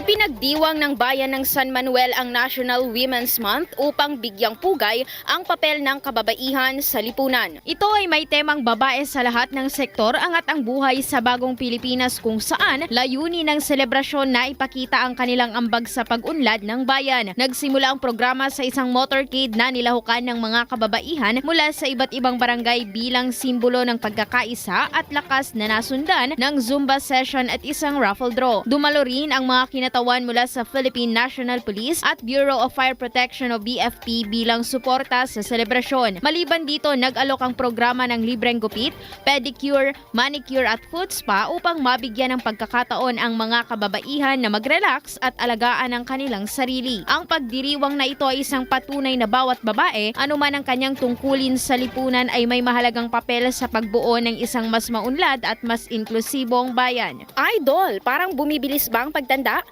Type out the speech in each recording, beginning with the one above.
Ipinagdiwang ng bayan ng San Manuel ang National Women's Month upang bigyang pugay ang papel ng kababaihan sa lipunan. Ito ay may temang babae sa lahat ng sektor angat ang buhay sa bagong Pilipinas kung saan layunin ng selebrasyon na ipakita ang kanilang ambag sa pag-unlad ng bayan. Nagsimula ang programa sa isang motorcade na nilahukan ng mga kababaihan mula sa iba't ibang barangay bilang simbolo ng pagkakaisa at lakas na nasundan ng Zumba session at isang raffle draw. Dumalo rin ang mga kinatawan mula sa Philippine National Police at Bureau of Fire Protection o BFP bilang suporta sa selebrasyon. Maliban dito, nag-alok ang programa ng libreng gupit, pedicure, manicure at foot spa upang mabigyan ng pagkakataon ang mga kababaihan na mag-relax at alagaan ang kanilang sarili. Ang pagdiriwang na ito ay isang patunay na bawat babae, anuman ang kanyang tungkulin sa lipunan ay may mahalagang papel sa pagbuo ng isang mas maunlad at mas inklusibong bayan. Idol, parang bumibilis ba ang pagtanda?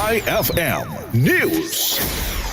IFM News.